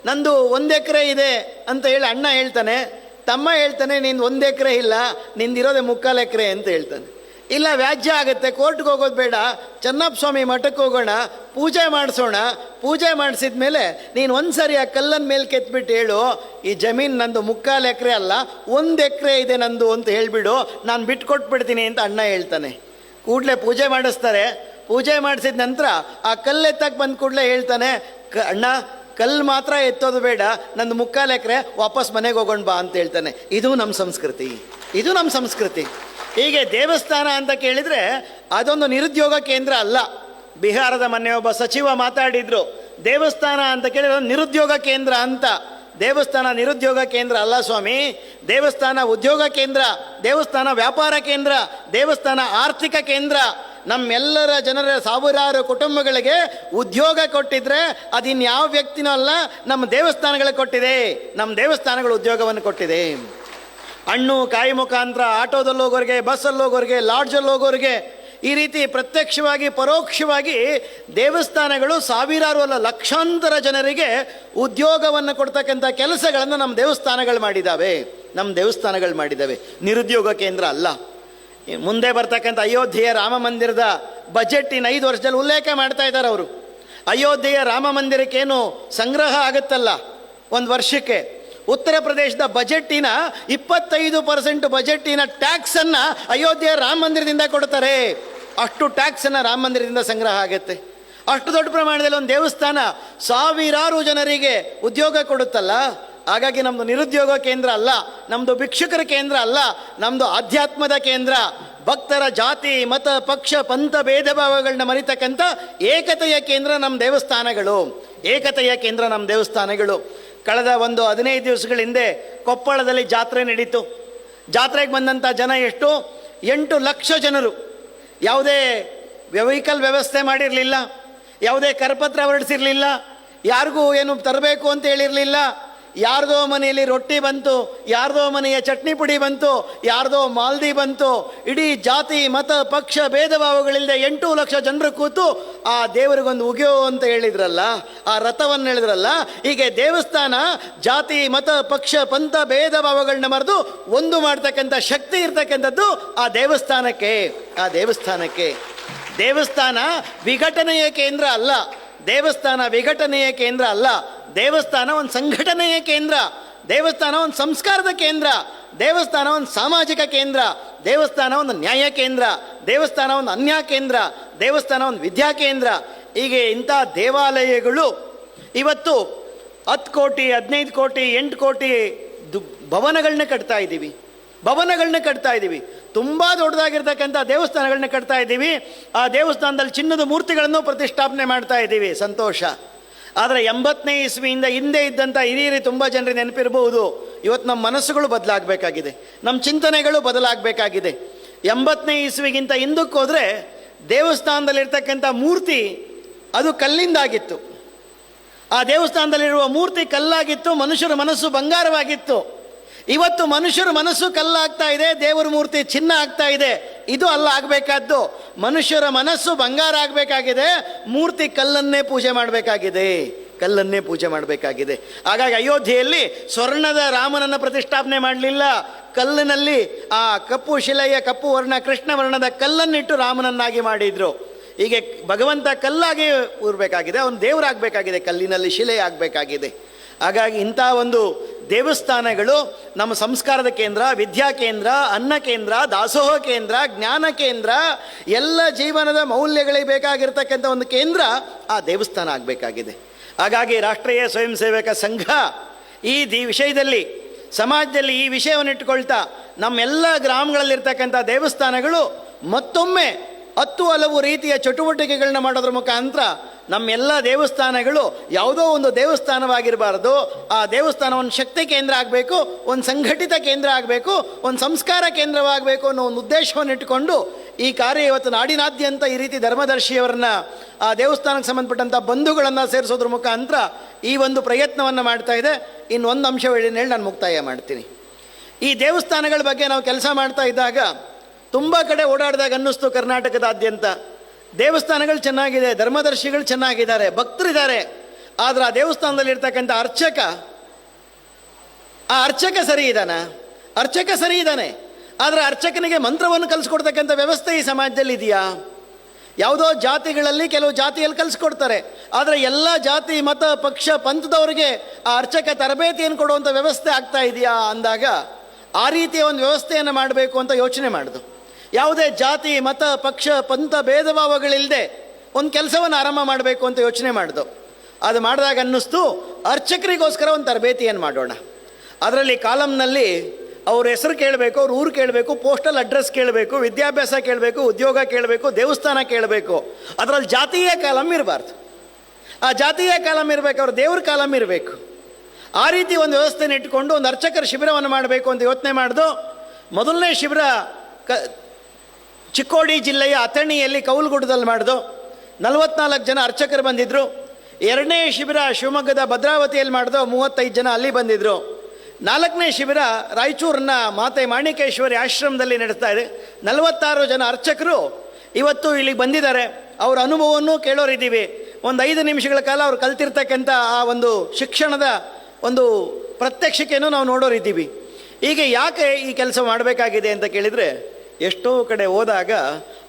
ನಂದು ಒಂದು ಎಕರೆ ಇದೆ ಅಂತ ಹೇಳಿ ಅಣ್ಣ ಹೇಳ್ತಾನೆ, ತಮ್ಮ ಹೇಳ್ತಾನೆ ನಿಂದು ಒಂದು ಎಕರೆ ಇಲ್ಲ, ನಿಂದಿರೋದೆ ಮುಕ್ಕಾಲು ಎಕರೆ ಅಂತ ಹೇಳ್ತಾನೆ. ಇಲ್ಲ, ವ್ಯಾಜ್ಯ ಆಗುತ್ತೆ, ಕೋರ್ಟ್ಗೆ ಹೋಗೋದು ಬೇಡ, ಚೆನ್ನಪ್ಪ ಸ್ವಾಮಿ ಮಠಕ್ಕೆ ಹೋಗೋಣ, ಪೂಜೆ ಮಾಡಿಸೋಣ, ಪೂಜೆ ಮಾಡಿಸಿದ ಮೇಲೆ ನೀನು ಒಂದು ಸರಿ ಆ ಕಲ್ಲನ್ನು ಮೇಲೆ ಕೆತ್ಬಿಟ್ಟು ಹೇಳು, ಈ ಜಮೀನು ನಂದು ಮುಕ್ಕಾಲು ಎಕರೆ ಅಲ್ಲ, ಒಂದು ಎಕರೆ ಇದೆ ನಂದು ಅಂತ ಹೇಳಿಬಿಡು, ನಾನು ಬಿಟ್ಟು ಕೊಟ್ಬಿಡ್ತೀನಿ ಅಂತ ಅಣ್ಣ ಹೇಳ್ತಾನೆ. ಕೂಡಲೇ ಪೂಜೆ ಮಾಡಿಸ್ತಾರೆ. ಪೂಜೆ ಮಾಡಿಸಿದ ನಂತರ ಆ ಕಲ್ಲು ಎತ್ತಕ್ಕೆ ಬಂದ ಕೂಡಲೇ ಹೇಳ್ತಾನೆ, ಕ, ಅಣ್ಣ, ಕಲ್ಲು ಮಾತ್ರ ಎತ್ತೋದು ಬೇಡ ನನ್ನ ಮುಕ್ಕಾಲೆಕ್ರೆ ವಾಪಸ್ ಮನೆಗೆ ಹೋಗೋಣ ಬಾ ಅಂತ ಹೇಳ್ತಾನೆ. ಇದು ನಮ್ಮ ಸಂಸ್ಕೃತಿ. ಇದು ನಮ್ಮ ಸಂಸ್ಕೃತಿ. ಹೀಗೆ ದೇವಸ್ಥಾನ ಅಂತ ಕೇಳಿದರೆ ಅದೊಂದು ನಿರುದ್ಯೋಗ ಕೇಂದ್ರ ಅಲ್ಲ. ಬಿಹಾರದ ಮೊನ್ನೆ ಒಬ್ಬ ಸಚಿವ ಮಾತಾಡಿದರು, ದೇವಸ್ಥಾನ ಅಂತ ಕೇಳಿದ್ರೆ ನಿರುದ್ಯೋಗ ಕೇಂದ್ರ ಅಂತ. ದೇವಸ್ಥಾನ ನಿರುದ್ಯೋಗ ಕೇಂದ್ರ ಅಲ್ಲ ಸ್ವಾಮಿ. ದೇವಸ್ಥಾನ ಉದ್ಯೋಗ ಕೇಂದ್ರ, ದೇವಸ್ಥಾನ ವ್ಯಾಪಾರ ಕೇಂದ್ರ, ದೇವಸ್ಥಾನ ಆರ್ಥಿಕ ಕೇಂದ್ರ. ನಮ್ಮೆಲ್ಲರ ಜನರ ಸಾವಿರಾರು ಕುಟುಂಬಗಳಿಗೆ ಉದ್ಯೋಗ ಕೊಟ್ಟಿದ್ರೆ ಅದಿನ್ಯಾವ ವ್ಯಕ್ತಿನೂ ಅಲ್ಲ ನಮ್ಮ ದೇವಸ್ಥಾನಗಳಿಗೆ ಕೊಟ್ಟಿದೆ. ನಮ್ಮ ದೇವಸ್ಥಾನಗಳು ಉದ್ಯೋಗವನ್ನು ಕೊಟ್ಟಿದೆ. ಹಣ್ಣು, ಕಾಯಿ ಮುಖಾಂತರ ಆಟೋದಲ್ಲಿ ಹೋಗೋರಿಗೆ ಬಸ್ಸಲ್ಲಿ ಹೋಗೋರಿಗೆ ಲಾಡ್ಜಲ್ಲಿ ಹೋಗೋರಿಗೆ ಈ ರೀತಿ ಪ್ರತ್ಯಕ್ಷವಾಗಿ, ಪರೋಕ್ಷವಾಗಿ ದೇವಸ್ಥಾನಗಳು ಸಾವಿರಾರು ಅಲ್ಲ, ಲಕ್ಷಾಂತರ ಜನರಿಗೆ ಉದ್ಯೋಗವನ್ನು ಕೊಡ್ತಕ್ಕಂಥ ಕೆಲಸಗಳನ್ನು ನಮ್ಮ ದೇವಸ್ಥಾನಗಳು ಮಾಡಿದ್ದಾವೆ. ನಮ್ಮ ದೇವಸ್ಥಾನಗಳು ಮಾಡಿದ್ದಾವೆ. ನಿರುದ್ಯೋಗ ಕೇಂದ್ರ ಅಲ್ಲ. ಮುಂದೆ ಬರ್ತಕ್ಕಂಥ ಅಯೋಧ್ಯೆಯ ರಾಮ ಮಂದಿರದ ಬಜೆಟ್ ಇನ್ನು ಐದು ವರ್ಷದಲ್ಲಿ ಉಲ್ಲೇಖ ಮಾಡ್ತಾ ಇದ್ದಾರೆ ಅವರು. ಅಯೋಧ್ಯೆಯ ರಾಮ ಮಂದಿರಕ್ಕೇನು ಸಂಗ್ರಹ ಆಗುತ್ತಲ್ಲ? ಒಂದು ವರ್ಷಕ್ಕೆ. ಉತ್ತರ ಪ್ರದೇಶದ ಬಜೆಟ್ಟಿನ ಇಪ್ಪತ್ತೈದು ಪರ್ಸೆಂಟ್ ಬಜೆಟ್ಟಿನ ಟ್ಯಾಕ್ಸನ್ನು ಅಯೋಧ್ಯೆಯ ರಾಮ ಮಂದಿರದಿಂದ ಕೊಡ್ತಾರೆ. ಅಷ್ಟು ಟ್ಯಾಕ್ಸನ್ನು ರಾಮ ಮಂದಿರದಿಂದ ಸಂಗ್ರಹ ಆಗುತ್ತೆ. ಅಷ್ಟು ದೊಡ್ಡ ಪ್ರಮಾಣದಲ್ಲಿ ಒಂದು ದೇವಸ್ಥಾನ ಸಾವಿರಾರು ಜನರಿಗೆ ಉದ್ಯೋಗ ಕೊಡುತ್ತಲ್ಲ? ಹಾಗಾಗಿ ನಮ್ಮದು ನಿರುದ್ಯೋಗ ಕೇಂದ್ರ ಅಲ್ಲ ನಮ್ಮದು ಭಿಕ್ಷುಕರ ಕೇಂದ್ರ ಅಲ್ಲ ನಮ್ಮದು ಆಧ್ಯಾತ್ಮದ ಕೇಂದ್ರ. ಭಕ್ತರ ಜಾತಿ, ಮತ, ಪಕ್ಷ, ಪಂಥ, ಭೇದ ಭಾವಗಳನ್ನ ಮರಿತಕ್ಕಂಥ ಏಕತೆಯ ಕೇಂದ್ರ ನಮ್ಮ ದೇವಸ್ಥಾನಗಳು. ಏಕತೆಯ ಕೇಂದ್ರ ನಮ್ಮ ದೇವಸ್ಥಾನಗಳು. ಕಳೆದ ಒಂದು ಹದಿನೈದು ದಿವಸಗಳ ಹಿಂದೆ ಕೊಪ್ಪಳದಲ್ಲಿ ಜಾತ್ರೆ ನಡೀತು. ಜಾತ್ರೆಗೆ ಬಂದಂಥ ಜನ ಎಷ್ಟು? ಎಂಟು ಲಕ್ಷ ಜನರು. ಯಾವುದೇ ವೆಹಿಕಲ್ ವ್ಯವಸ್ಥೆ ಮಾಡಿರಲಿಲ್ಲ ಯಾವುದೇ ಕರಪತ್ರ ಹೊರಡಿಸಿರಲಿಲ್ಲ ಯಾರಿಗೂ ಏನು ತರಬೇಕು ಅಂತ ಹೇಳಿರಲಿಲ್ಲ ಯಾರ್ದೋ ಮನೆಯಲ್ಲಿ ರೊಟ್ಟಿ ಬಂತು, ಯಾರ್ದೋ ಮನೆಯ ಚಟ್ನಿ ಪುಡಿ ಬಂತು, ಯಾರ್ದೋ ಮಾಲ್ದಿ ಬಂತು, ಇಡೀ ಜಾತಿ, ಮತ, ಪಕ್ಷ ಭೇದ ಭಾವಗಳಿಲ್ಲದೆ ಎಂಟು ಲಕ್ಷ ಜನರು ಕೂತು ಆ ದೇವರಿಗೊಂದು ಉಗಿಯೋ ಅಂತ ಹೇಳಿದ್ರಲ್ಲ, ಆ ರಥವನ್ನು ಹೇಳಿದ್ರಲ್ಲ, ಹೀಗೆ ದೇವಸ್ಥಾನ, ಜಾತಿ, ಮತ, ಪಕ್ಷ, ಪಂಥ ಭೇದ ಭಾವಗಳನ್ನ ಮರೆದು ಒಂದು ಮಾಡ್ತಕ್ಕಂಥ ಶಕ್ತಿ ಇರ್ತಕ್ಕಂಥದ್ದು ಆ ದೇವಸ್ಥಾನಕ್ಕೆ ಆ ದೇವಸ್ಥಾನಕ್ಕೆ. ದೇವಸ್ಥಾನ ವಿಘಟನೆಯ ಕೇಂದ್ರ ಅಲ್ಲ, ದೇವಸ್ಥಾನ ವಿಘಟನೆಯ ಕೇಂದ್ರ ಅಲ್ಲ. ದೇವಸ್ಥಾನ ಒಂದು ಸಂಘಟನೆಯ ಕೇಂದ್ರ, ದೇವಸ್ಥಾನ ಒಂದು ಸಂಸ್ಕಾರದ ಕೇಂದ್ರ, ದೇವಸ್ಥಾನ ಒಂದು ಸಾಮಾಜಿಕ ಕೇಂದ್ರ, ದೇವಸ್ಥಾನ ಒಂದು ನ್ಯಾಯ ಕೇಂದ್ರ, ದೇವಸ್ಥಾನ ಒಂದು ಅನ್ಯ ಕೇಂದ್ರ, ದೇವಸ್ಥಾನ ಒಂದು ವಿದ್ಯಾ ಕೇಂದ್ರ. ಹೀಗೆ ಇಂಥ ದೇವಾಲಯಗಳು ಇವತ್ತು ಹತ್ತು ಕೋಟಿ, ಹದಿನೈದು ಕೋಟಿ, ಎಂಟು ಕೋಟಿ ದು ಭವನಗಳನ್ನ ಕಟ್ತಾ ಇದ್ದೀವಿ. ಭವನಗಳನ್ನ ಕಟ್ತಾ ಇದ್ದೀವಿ. ತುಂಬ ದೊಡ್ಡದಾಗಿರ್ತಕ್ಕಂಥ ದೇವಸ್ಥಾನಗಳನ್ನ ಕಟ್ತಾ ಇದ್ದೀವಿ. ಆ ದೇವಸ್ಥಾನದಲ್ಲಿ ಚಿನ್ನದ ಮೂರ್ತಿಗಳನ್ನು ಪ್ರತಿಷ್ಠಾಪನೆ ಮಾಡ್ತಾ ಇದ್ದೀವಿ. ಸಂತೋಷ. ಆದರೆ ಎಂಬತ್ತನೇ ಇಸ್ವಿಯಿಂದ ಹಿಂದೆ ಇದ್ದಂಥ ಹಿರಿಯರಿ ತುಂಬ ಜನರಿಗೆ ನೆನಪಿರಬಹುದು. ಇವತ್ತು ನಮ್ಮ ಮನಸ್ಸುಗಳು ಬದಲಾಗಬೇಕಾಗಿದೆ. ನಮ್ಮ ಚಿಂತನೆಗಳು ಬದಲಾಗಬೇಕಾಗಿದೆ. ಎಂಬತ್ತನೇ ಇಸ್ವಿಗಿಂತ ಹಿಂದಕ್ಕೆ ಹೋದರೆ ದೇವಸ್ಥಾನದಲ್ಲಿರ್ತಕ್ಕಂಥ ಮೂರ್ತಿ ಅದು ಕಲ್ಲಿಂದಾಗಿತ್ತು. ಆ ದೇವಸ್ಥಾನದಲ್ಲಿರುವ ಮೂರ್ತಿ ಕಲ್ಲಾಗಿತ್ತು, ಮನುಷ್ಯರ ಮನಸ್ಸು ಬಂಗಾರವಾಗಿತ್ತು. ಇವತ್ತು ಮನುಷ್ಯರ ಮನಸ್ಸು ಕಲ್ಲಾಗ್ತಾ ಇದೆ, ದೇವರ ಮೂರ್ತಿ ಚಿನ್ನ ಆಗ್ತಾ ಇದೆ. ಇದು ಅಲ್ಲ ಆಗಬೇಕಾದ್ದು. ಮನುಷ್ಯರ ಮನಸ್ಸು ಬಂಗಾರ ಆಗಬೇಕಾಗಿದೆ, ಮೂರ್ತಿ ಕಲ್ಲನ್ನೇ ಪೂಜೆ ಮಾಡಬೇಕಾಗಿದೆ. ಕಲ್ಲನ್ನೇ ಪೂಜೆ ಮಾಡಬೇಕಾಗಿದೆ. ಹಾಗಾಗಿ ಅಯೋಧ್ಯೆಯಲ್ಲಿ ಸ್ವರ್ಣದ ರಾಮನನ್ನು ಪ್ರತಿಷ್ಠಾಪನೆ ಮಾಡಲಿಲ್ಲ. ಕಲ್ಲಿನಲ್ಲಿ ಆ ಕಪ್ಪು ಶಿಲೆಯ, ಕಪ್ಪು ವರ್ಣ, ಕೃಷ್ಣ ವರ್ಣದ ಕಲ್ಲನ್ನಿಟ್ಟು ರಾಮನನ್ನಾಗಿ ಮಾಡಿದರು. ಹೀಗೆ ಭಗವಂತ ಕಲ್ಲಾಗಿ ಊರಬೇಕಾಗಿದೆ ಅವನು ದೇವರಾಗಬೇಕಾಗಿದೆ, ಕಲ್ಲಿನಲ್ಲಿ ಶಿಲೆ ಆಗಬೇಕಾಗಿದೆ. ಹಾಗಾಗಿ ಇಂಥ ಒಂದು ದೇವಸ್ಥಾನಗಳು ನಮ್ಮ ಸಂಸ್ಕಾರದ ಕೇಂದ್ರ, ವಿದ್ಯಾ ಕೇಂದ್ರ, ಅನ್ನ ಕೇಂದ್ರ, ದಾಸೋಹ ಕೇಂದ್ರ, ಜ್ಞಾನ ಕೇಂದ್ರ, ಎಲ್ಲ ಜೀವನದ ಮೌಲ್ಯಗಳಿಗೆ ಬೇಕಾಗಿರ್ತಕ್ಕಂಥ ಒಂದು ಕೇಂದ್ರ ಆ ದೇವಸ್ಥಾನ ಆಗಬೇಕಾಗಿದೆ. ಹಾಗಾಗಿ ರಾಷ್ಟ್ರೀಯ ಸ್ವಯಂ ಸೇವಕ ಸಂಘ ಈ ದಿ ವಿಷಯದಲ್ಲಿ, ಸಮಾಜದಲ್ಲಿ ಈ ವಿಷಯವನ್ನು ಇಟ್ಟುಕೊಳ್ತಾ ನಮ್ಮೆಲ್ಲ ಗ್ರಾಮಗಳಲ್ಲಿರ್ತಕ್ಕಂಥ ದೇವಸ್ಥಾನಗಳು ಮತ್ತೊಮ್ಮೆ ಹತ್ತು ಹಲವು ರೀತಿಯ ಚಟುವಟಿಕೆಗಳನ್ನ ಮಾಡೋದ್ರ ಮುಖಾಂತರ ನಮ್ಮೆಲ್ಲ ದೇವಸ್ಥಾನಗಳು ಯಾವುದೋ ಒಂದು ದೇವಸ್ಥಾನವಾಗಿರಬಾರ್ದು. ಆ ದೇವಸ್ಥಾನ ಒಂದು ಶಕ್ತಿ ಕೇಂದ್ರ ಆಗಬೇಕು, ಒಂದು ಸಂಘಟಿತ ಕೇಂದ್ರ ಆಗಬೇಕು, ಒಂದು ಸಂಸ್ಕಾರ ಕೇಂದ್ರವಾಗಬೇಕು ಅನ್ನೋ ಒಂದು ಉದ್ದೇಶವನ್ನು ಇಟ್ಟುಕೊಂಡು ಈ ಕಾರ್ಯ ಇವತ್ತು ನಾಡಿನಾದ್ಯಂತ ಈ ರೀತಿ ಧರ್ಮದರ್ಶಿಯವರನ್ನ, ಆ ದೇವಸ್ಥಾನಕ್ಕೆ ಸಂಬಂಧಪಟ್ಟಂಥ ಬಂಧುಗಳನ್ನು ಸೇರಿಸೋದ್ರ ಮುಖಾಂತರ ಈ ಒಂದು ಪ್ರಯತ್ನವನ್ನು ಮಾಡ್ತಾ ಇದೆ. ಇನ್ನು ಒಂದು ಅಂಶ ಹೇಳಿ ಹೇಳಿ ನಾನು ಮುಕ್ತಾಯ ಮಾಡ್ತೀನಿ. ಈ ದೇವಸ್ಥಾನಗಳ ಬಗ್ಗೆ ನಾವು ಕೆಲಸ ಮಾಡ್ತಾ ಇದ್ದಾಗ ತುಂಬ ಕಡೆ ಓಡಾಡಿದಾಗ ಅನ್ನಿಸ್ತು ಕರ್ನಾಟಕದಾದ್ಯಂತ. ದೇವಸ್ಥಾನಗಳು ಚೆನ್ನಾಗಿದೆ, ಧರ್ಮದರ್ಶಿಗಳು ಚೆನ್ನಾಗಿದ್ದಾರೆ, ಭಕ್ತರಿದ್ದಾರೆ. ಆದರೆ ಆ ದೇವಸ್ಥಾನದಲ್ಲಿ ಇರ್ತಕ್ಕಂಥ ಅರ್ಚಕ, ಆ ಅರ್ಚಕ ಸರಿ ಇದ್ದಾನ ಅರ್ಚಕ ಸರಿ ಇದ್ದಾನೆ ಆದರೆ ಅರ್ಚಕನಿಗೆ ಮಂತ್ರವನ್ನು ಕಲಿಸ್ಕೊಡ್ತಕ್ಕಂಥ ವ್ಯವಸ್ಥೆ ಈ ಸಮಾಜದಲ್ಲಿ ಇದೆಯಾ? ಯಾವುದೋ ಜಾತಿಗಳಲ್ಲಿ ಕೆಲವು ಜಾತಿಯಲ್ಲಿ ಕಲಿಸ್ಕೊಡ್ತಾರೆ. ಆದರೆ ಎಲ್ಲ ಜಾತಿ, ಮತ, ಪಕ್ಷ, ಪಂಥದವರಿಗೆ ಆ ಅರ್ಚಕ ತರಬೇತಿಯನ್ನು ಕೊಡುವಂಥ ವ್ಯವಸ್ಥೆ ಆಗ್ತಾ ಇದೆಯಾ? ಅಂದಾಗ ಆ ರೀತಿಯ ಒಂದು ವ್ಯವಸ್ಥೆಯನ್ನು ಮಾಡಬೇಕು ಅಂತ ಯೋಚನೆ ಮಾಡಿದು ಯಾವುದೇ ಜಾತಿ, ಮತ, ಪಕ್ಷ, ಪಂಥ ಭೇದ ಭಾವಗಳಿಲ್ಲದೆ ಒಂದು ಕೆಲಸವನ್ನು ಆರಂಭ ಮಾಡಬೇಕು ಅಂತ ಯೋಚನೆ ಮಾಡಿದು. ಅದು ಮಾಡಿದಾಗ ಅನ್ನಿಸ್ತು, ಅರ್ಚಕರಿಗೋಸ್ಕರ ಒಂದು ತರಬೇತಿಯನ್ನು ಮಾಡೋಣ. ಅದರಲ್ಲಿ ಕಾಲಂನಲ್ಲಿ ಅವ್ರ ಹೆಸರು ಕೇಳಬೇಕು, ಅವ್ರ ಊರು ಕೇಳಬೇಕು, ಪೋಸ್ಟಲ್ ಅಡ್ರೆಸ್ ಕೇಳಬೇಕು, ವಿದ್ಯಾಭ್ಯಾಸ ಕೇಳಬೇಕು, ಉದ್ಯೋಗ ಕೇಳಬೇಕು, ದೇವಸ್ಥಾನ ಕೇಳಬೇಕು. ಅದರಲ್ಲಿ ಜಾತೀಯ ಕಾಲಂ ಇರಬಾರ್ದು. ಆ ಜಾತೀಯ ಕಾಲಮ್ ಇರಬೇಕು, ಅವ್ರ ದೇವ್ರ ಕಾಲಮ್ ಇರಬೇಕು. ಆ ರೀತಿ ಒಂದು ವ್ಯವಸ್ಥೆನ ಇಟ್ಕೊಂಡು ಒಂದು ಅರ್ಚಕರ ಶಿಬಿರವನ್ನು ಮಾಡಬೇಕು ಅಂತ ಯೋಚನೆ ಮಾಡಿದು, ಮೊದಲನೇ ಶಿಬಿರ ಕ ಚಿಕ್ಕೋಡಿ ಜಿಲ್ಲೆಯ ಅಥಣಿಯಲ್ಲಿ ಕೌಲ್ಗುಡದಲ್ಲಿ ಮಾಡಿದು ನಲವತ್ನಾಲ್ಕು ಜನ ಅರ್ಚಕರು ಬಂದಿದ್ದರು ಎರಡನೇ ಶಿಬಿರ ಶಿವಮೊಗ್ಗದ ಭದ್ರಾವತಿಯಲ್ಲಿ ಮಾಡಿದೋ ಮೂವತ್ತೈದು ಜನ ಅಲ್ಲಿ ಬಂದಿದ್ದರು ನಾಲ್ಕನೇ ಶಿಬಿರ ರಾಯಚೂರಿನ ಮಾತೆ ಮಾಣಿಕೇಶ್ವರಿ ಆಶ್ರಮದಲ್ಲಿ ನಡೆಸ್ತಾ ಇದೆ. ನಲವತ್ತಾರು ಜನ ಅರ್ಚಕರು ಇವತ್ತು ಇಲ್ಲಿಗೆ ಬಂದಿದ್ದಾರೆ. ಅವರ ಅನುಭವವನ್ನು ಕೇಳೋರಿದ್ದೀವಿ ಒಂದು ಐದು ನಿಮಿಷಗಳ ಕಾಲ ಅವ್ರು ಕಲ್ತಿರ್ತಕ್ಕಂಥ ಆ ಒಂದು ಶಿಕ್ಷಣದ ಒಂದು ಪ್ರತ್ಯಕ್ಷತೆಯನ್ನು ನಾವು ನೋಡೋರಿದ್ದೀವಿ ಈಗ ಯಾಕೆ ಈ ಕೆಲಸ ಮಾಡಬೇಕಾಗಿದೆ ಅಂತ ಕೇಳಿದರೆ ಎಷ್ಟೋ ಕಡೆ ಹೋದಾಗ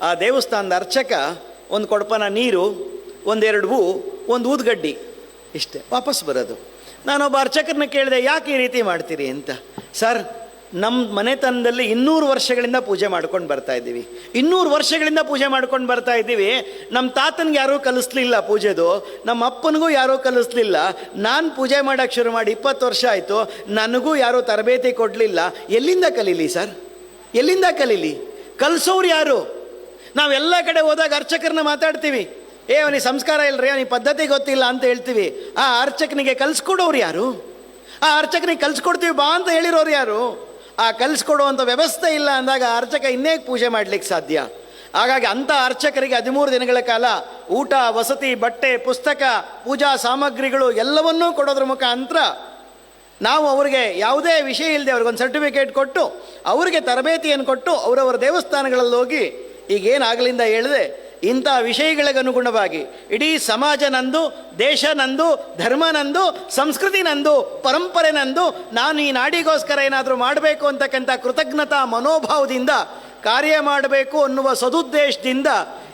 ಆ ದೇವಸ್ಥಾನದ ಅರ್ಚಕ ಒಂದು ಕೊಡಪನ ನೀರು, ಒಂದೆರಡು ಹೂ, ಒಂದು ಊದ್ಗಡ್ಡಿ ಇಷ್ಟೇ, ವಾಪಸ್ ಬರೋದು. ನಾನೊಬ್ಬ ಅರ್ಚಕರನ್ನ ಕೇಳಿದೆ, ಯಾಕೆ ಈ ರೀತಿ ಮಾಡ್ತೀರಿ? ಅಂತ. ಸರ್ ನಮ್ಮ ಮನೆತನದಲ್ಲಿ ಇನ್ನೂರು ವರ್ಷಗಳಿಂದ ಪೂಜೆ ಮಾಡ್ಕೊಂಡು ಬರ್ತಾ ಇದ್ದೀವಿ. ಇನ್ನೂರು ವರ್ಷಗಳಿಂದ ಪೂಜೆ ಮಾಡ್ಕೊಂಡು ಬರ್ತಾ ಇದ್ದೀವಿ. ನಮ್ಮ ತಾತನಿಗೆ ಯಾರೂ ಕಲಿಸ್ಲಿಲ್ಲ ಪೂಜೆದು ನಮ್ಮ ಅಪ್ಪನಿಗೂ ಯಾರೂ ಕಲಿಸ್ಲಿಲ್ಲ. ನಾನು ಪೂಜೆ ಮಾಡೋಕ್ಕೆ ಶುರು ಮಾಡಿ ಇಪ್ಪತ್ತು ವರ್ಷ ಆಯಿತು, ನನಗೂ ಯಾರೂ ತರಬೇತಿ ಕೊಡಲಿಲ್ಲ. ಎಲ್ಲಿಂದ ಕಲೀಲಿ ಸರ್? ಎಲ್ಲಿಂದ ಕಲೀಲಿ? ಕಲಿಸೋರು ಯಾರು? ನಾವೆಲ್ಲ ಕಡೆ ಹೋದಾಗ ಅರ್ಚಕರನ್ನ ಮಾತಾಡ್ತೀವಿ. ಏ, ಅವನಿಗೆ ಸಂಸ್ಕಾರ ಇಲ್ಲರಿ ಅವನಿಗೆ ಪದ್ಧತಿ ಗೊತ್ತಿಲ್ಲ ಅಂತ ಹೇಳ್ತೀವಿ. ಆ ಅರ್ಚಕನಿಗೆ ಕಲಿಸ್ಕೊಡೋರು ಯಾರು? ಆ ಅರ್ಚಕನಿಗೆ ಕಲಿಸ್ಕೊಡ್ತೀವಿ ಬಾ ಅಂತ ಹೇಳಿರೋರು ಯಾರು? ಆ ಕಲಿಸ್ಕೊಡುವಂಥ ವ್ಯವಸ್ಥೆ ಇಲ್ಲ ಅಂದಾಗ ಅರ್ಚಕ ಇನ್ನೇ ಪೂಜೆ ಮಾಡ್ಲಿಕ್ಕೆ ಸಾಧ್ಯ. ಹಾಗಾಗಿ ಅಂಥ ಅರ್ಚಕರಿಗೆ ಹದಿಮೂರು ದಿನಗಳ ಕಾಲ ಊಟ, ವಸತಿ, ಬಟ್ಟೆ, ಪುಸ್ತಕ, ಪೂಜಾ ಸಾಮಗ್ರಿಗಳು ಎಲ್ಲವನ್ನೂ ಕೊಡೋದ್ರ ಮುಖಾಂತರ ನಾವು ಅವರಿಗೆ ಯಾವುದೇ ವಿಷಯ ಇಲ್ಲದೆ ಅವ್ರಿಗೊಂದು ಸರ್ಟಿಫಿಕೇಟ್ ಕೊಟ್ಟು, ಅವರಿಗೆ ತರಬೇತಿಯನ್ನು ಕೊಟ್ಟು ಅವರವರ ದೇವಸ್ಥಾನಗಳಲ್ಲಿ ಹೋಗಿ ಈಗೇನಾಗಲಿಂದ ಹೇಳಿದೆ, ಇಂಥ ವಿಷಯಗಳಿಗೆ ಅನುಗುಣವಾಗಿ ಇಡೀ ಸಮಾಜ ನಂದು, ದೇಶ ನಂದು, ಧರ್ಮ ನಂದು, ಸಂಸ್ಕೃತಿ ನಂದು, ಪರಂಪರೆ ನಂದು, ನಾನು ಈ ನಾಡಿಗೋಸ್ಕರ ಏನಾದರೂ ಮಾಡಬೇಕು ಅಂತಕ್ಕಂಥ ಕೃತಜ್ಞತಾ ಮನೋಭಾವದಿಂದ ಕಾರ್ಯ ಮಾಡಬೇಕು ಅನ್ನುವ ಸದುದ್ದೇಶದಿಂದ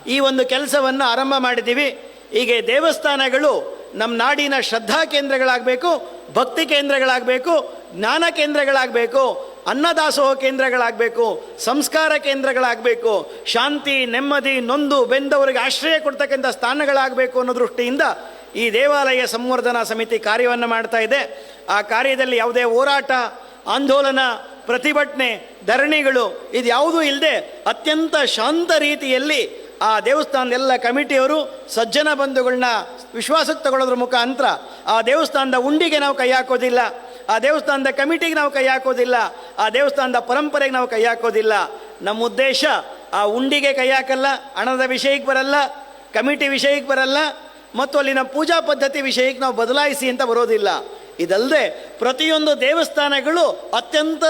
ಈ ಒಂದು ಕೆಲಸವನ್ನು ಆರಂಭ ಮಾಡಿದ್ದೀವಿ. ಹೀಗೆ ದೇವಸ್ಥಾನಗಳು ನಮ್ಮ ನಾಡಿನ ಶ್ರದ್ಧಾ ಕೇಂದ್ರಗಳಾಗಬೇಕು ಭಕ್ತಿ ಕೇಂದ್ರಗಳಾಗಬೇಕು, ಜ್ಞಾನ ಕೇಂದ್ರಗಳಾಗಬೇಕು, ಅನ್ನದಾಸೋಹ ಕೇಂದ್ರಗಳಾಗಬೇಕು, ಸಂಸ್ಕಾರ ಕೇಂದ್ರಗಳಾಗಬೇಕು, ಶಾಂತಿ, ನೆಮ್ಮದಿ, ನೊಂದು, ಬೆಂದವರಿಗೆ ಆಶ್ರಯ ಕೊಡ್ತಕ್ಕಂಥ ಸ್ಥಾನಗಳಾಗಬೇಕು ಅನ್ನೋ ದೃಷ್ಟಿಯಿಂದ ಈ ದೇವಾಲಯ ಸಂವರ್ಧನಾ ಸಮಿತಿ ಕಾರ್ಯವನ್ನು ಮಾಡ್ತಾ ಇದೆ. ಆ ಕಾರ್ಯದಲ್ಲಿ ಯಾವುದೇ ಹೋರಾಟ, ಆಂದೋಲನ, ಪ್ರತಿಭಟನೆ, ಧರಣಿಗಳು ಇದು ಯಾವುದೂ ಇಲ್ಲದೆ ಅತ್ಯಂತ ಶಾಂತ ರೀತಿಯಲ್ಲಿ ಆ ದೇವಸ್ಥಾನದ ಎಲ್ಲ ಕಮಿಟಿಯವರು ಸಜ್ಜನ ಬಂಧುಗಳನ್ನ ವಿಶ್ವಾಸಕ್ಕೆ ತಗೊಳ್ಳೋದ್ರ ಮುಖಾಂತರ ಆ ದೇವಸ್ಥಾನದ ಉಂಡಿಗೆ ನಾವು ಕೈ ಹಾಕೋದಿಲ್ಲ, ಆ ದೇವಸ್ಥಾನದ ಕಮಿಟಿಗೆ ನಾವು ಕೈ ಹಾಕೋದಿಲ್ಲ, ಆ ದೇವಸ್ಥಾನದ ಪರಂಪರೆಗೆ ನಾವು ಕೈ ಹಾಕೋದಿಲ್ಲ. ನಮ್ಮ ಉದ್ದೇಶ ಆ ಉಂಡಿಗೆ ಕೈ ಹಾಕಲ್ಲ, ಹಣದ ವಿಷಯಕ್ಕೆ ಬರಲ್ಲ, ಕಮಿಟಿ ವಿಷಯಕ್ಕೆ ಬರಲ್ಲ, ಮತ್ತು ಅಲ್ಲಿನ ಪೂಜಾ ಪದ್ಧತಿ ವಿಷಯಕ್ಕೆ ನಾವು ಬದಲಾಯಿಸಿ ಅಂತ ಬರೋದಿಲ್ಲ. ಇದಲ್ಲದೆ ಪ್ರತಿಯೊಂದು ದೇವಸ್ಥಾನಗಳು ಅತ್ಯಂತ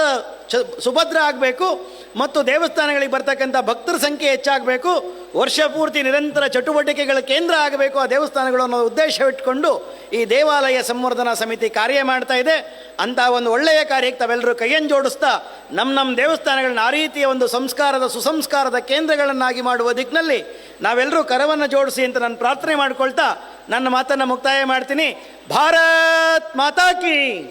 ಸುಭದ್ರ ಆಗಬೇಕು. ಮತ್ತು ದೇವಸ್ಥಾನಗಳಿಗೆ ಬರ್ತಕ್ಕಂಥ ಭಕ್ತರ ಸಂಖ್ಯೆ ಹೆಚ್ಚಾಗಬೇಕು. ವರ್ಷ ಪೂರ್ತಿ ನಿರಂತರ ಚಟುವಟಿಕೆಗಳ ಕೇಂದ್ರ ಆಗಬೇಕು. ಆ ದೇವಸ್ಥಾನಗಳು ಅನ್ನೋ ಉದ್ದೇಶವಿಟ್ಕೊಂಡು ಈ ದೇವಾಲಯ ಸಂವರ್ಧನಾ ಸಮಿತಿ ಕಾರ್ಯ ಮಾಡ್ತಾ ಇದೆ. ಅಂತ ಒಂದು ಒಳ್ಳೆಯ ಕಾರ್ಯಕ್ಕೆ ತಾವೆಲ್ಲರೂ ಕೈಯನ್ನು ಜೋಡಿಸ್ತಾ ನಮ್ಮ ನಮ್ಮ ದೇವಸ್ಥಾನಗಳನ್ನ ಆ ರೀತಿಯ ಒಂದು ಸಂಸ್ಕಾರದ ಸುಸಂಸ್ಕಾರದ ಕೇಂದ್ರಗಳನ್ನಾಗಿ ಮಾಡುವ ದಿಕ್ಕಿನಲ್ಲಿ ನಾವೆಲ್ಲರೂ ಕರವನ್ನು ಜೋಡಿಸಿ ಅಂತ ನಾನು ಪ್ರಾರ್ಥನೆ ಮಾಡಿಕೊಳ್ತಾ ನನ್ನ ಮಾತನ್ನು ಮುಕ್ತಾಯ ಮಾಡ್ತೀನಿ. ಭಾರತ್ ಮಾತಾ ಕಿ.